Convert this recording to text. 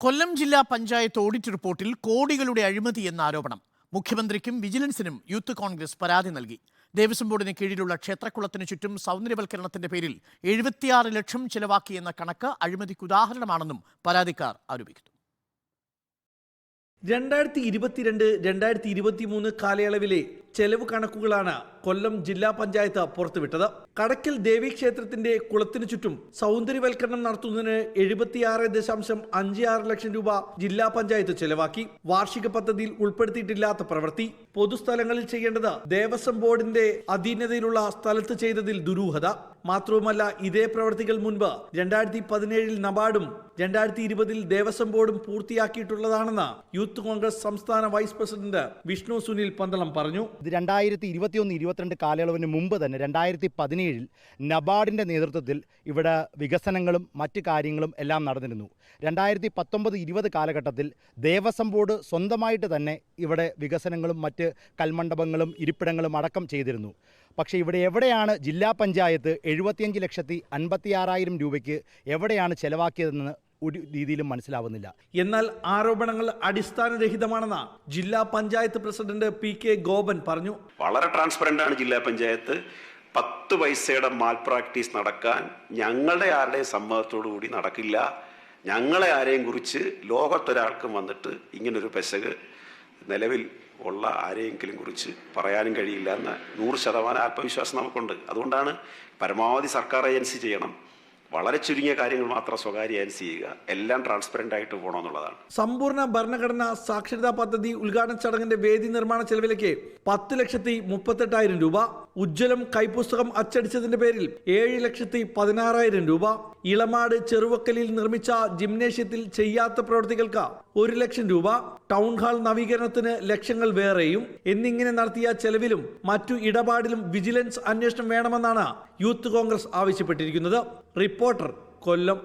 കൊല്ലം ജില്ലാ പഞ്ചായത്ത് ഓഡിറ്റ് റിപ്പോർട്ടിൽ കോടികളുടെ അഴിമതി എന്ന ആരോപണം. മുഖ്യമന്ത്രിക്കും വിജിലൻസിനും യൂത്ത് കോൺഗ്രസ് പരാതി നൽകി. ദേവസ്വം ബോർഡിന് കീഴിലുള്ള ക്ഷേത്രക്കുളത്തിന് ചുറ്റും സൗന്ദര്യവൽക്കരണത്തിന്റെ പേരിൽ എഴുപത്തിയാറ് ലക്ഷം ചെലവാക്കിയെന്ന കണക്ക് അഴിമതിക്ക് ഉദാഹരണമാണെന്നും പരാതിക്കാർ ആരോപിക്കുന്നു. രണ്ടായിരത്തി ഇരുപത്തിരണ്ട് രണ്ടായിരത്തി ഇരുപത്തി മൂന്ന് കാലയളവിലെ ചെലവ് കണക്കുകളാണ് കൊല്ലം ജില്ലാ പഞ്ചായത്ത് പുറത്തുവിട്ടത്. കടക്കൽ ദേവീക്ഷേത്രത്തിന്റെ കുളത്തിനു ചുറ്റും സൗന്ദര്യവൽക്കരണം നടത്തുന്നതിന് എഴുപത്തിയാറ് ദശാംശം അഞ്ച് ആറ് ലക്ഷം രൂപ ജില്ലാ പഞ്ചായത്ത് ചെലവാക്കി. വാർഷിക പദ്ധതിയിൽ ഉൾപ്പെടുത്തിയിട്ടില്ലാത്ത പ്രവൃത്തി. പൊതുസ്ഥലങ്ങളിൽ ചെയ്യേണ്ടത് ദേവസ്വം ബോർഡിന്റെ അധീനതയിലുള്ള സ്ഥലത്ത് ചെയ്തതിൽ ദുരൂഹത. മാത്രവുമല്ല ഇതേ പ്രവൃത്തികൾ മുൻപ് രണ്ടായിരത്തി പതിനേഴിൽ നബാർഡും രണ്ടായിരത്തി ഇരുപതിൽ ദേവസ്വം ബോർഡും പൂർത്തിയാക്കിയിട്ടുള്ളതാണെന്ന് യൂത്ത് കോൺഗ്രസ് സംസ്ഥാന വൈസ് പ്രസിഡന്റ് വിഷ്ണു സുനിൽ പന്തളം പറഞ്ഞു. ഇത് രണ്ടായിരത്തി ഇരുപത്തിയൊന്ന് ഇരുപത്തിരണ്ട് കാലയളവിന് മുമ്പ് തന്നെ രണ്ടായിരത്തി പതിനേഴിൽ നബാർഡിന്റെ നേതൃത്വത്തിൽ ഇവിടെ വികസനങ്ങളും മറ്റ് കാര്യങ്ങളും എല്ലാം നടന്നിരുന്നു. രണ്ടായിരത്തി പത്തൊമ്പത് ഇരുപത് കാലഘട്ടത്തിൽ ദേവസ്വം ബോർഡ് സ്വന്തമായിട്ട് തന്നെ ഇവിടെ വികസനങ്ങളും മറ്റ് കൽമണ്ഡപങ്ങളും ഇരിപ്പിടങ്ങളും അടക്കം ചെയ്തിരുന്നു. പക്ഷേ ഇവിടെ എവിടെയാണ് ജില്ലാ പഞ്ചായത്ത് എഴുപത്തിയഞ്ച് ലക്ഷത്തി അൻപത്തി ആറായിരം രൂപയ്ക്ക് എവിടെയാണ് ചെലവാക്കിയതെന്ന് ഒരു രീതിയിലും മനസ്സിലാവുന്നില്ല. എന്നാൽ ആരോപണങ്ങൾ അടിസ്ഥാനരഹിതമാണെന്ന് ജില്ലാ panchayat president P K Gopan പറഞ്ഞു. വളരെ ട്രാൻസ്പെറന്റ് ആണ് ജില്ലാ പഞ്ചായത്ത്. പത്ത് പൈസയുടെ മാൽ പ്രാക്ടീസ് നടക്കാൻ ഞങ്ങളുടെ ആരുടെയും സമ്മതത്തോടു കൂടി നടക്കില്ല. ഞങ്ങളെ ആരെയും കുറിച്ച് ലോകത്തൊരാൾക്കും വന്നിട്ട് ഇങ്ങനൊരു പെശക് നിലവിൽ ഉള്ള ആരെയെങ്കിലും കുറിച്ച് പറയാനും കഴിയില്ല എന്ന് നൂറ് ശതമാനം ആത്മവിശ്വാസം നമുക്കുണ്ട്. അതുകൊണ്ടാണ് പരമാവധി സർക്കാർ ഏജൻസി ചെയ്യണം. വളരെ ചുരുങ്ങിയ കാര്യങ്ങൾ മാത്രം സ്വകാര്യ ഏജൻസി ചെയ്യുക. എല്ലാം ട്രാൻസ്പെറന്റ് ആയിട്ട് പോകണമെന്നുള്ളതാണ്. സമ്പൂർണ ഭരണഘടന സാക്ഷരതാ പദ്ധതി ഉദ്ഘാടന ചടങ്ങിന്റെ വേദി നിർമ്മാണ ചെലവിലേക്ക് പത്ത് ലക്ഷത്തി മുപ്പത്തെട്ടായിരം രൂപ. ഉജ്ജ്വലം കൈപുസ്തകം അച്ചടിച്ചതിന്റെ പേരിൽ ഏഴ് ലക്ഷത്തി പതിനാറായിരം രൂപ. ഇളമാട് ചെറുവക്കലിൽ നിർമ്മിച്ച ജിംനേഷ്യത്തിൽ ചെയ്യാത്ത പ്രവൃത്തികൾക്ക് ഒരു ലക്ഷം രൂപ. ടൗൺ ഹാൾ നവീകരണത്തിന് ലക്ഷങ്ങൾ വേറെയും. എന്നിങ്ങനെ നടത്തിയ ചെലവിലും മറ്റു ഇടപാടിലും വിജിലൻസ് അന്വേഷണം വേണമെന്നാണ് യൂത്ത് കോൺഗ്രസ് ആവശ്യപ്പെട്ടിരിക്കുന്നത്. റിപ്പോർട്ടർ കൊല്ലം.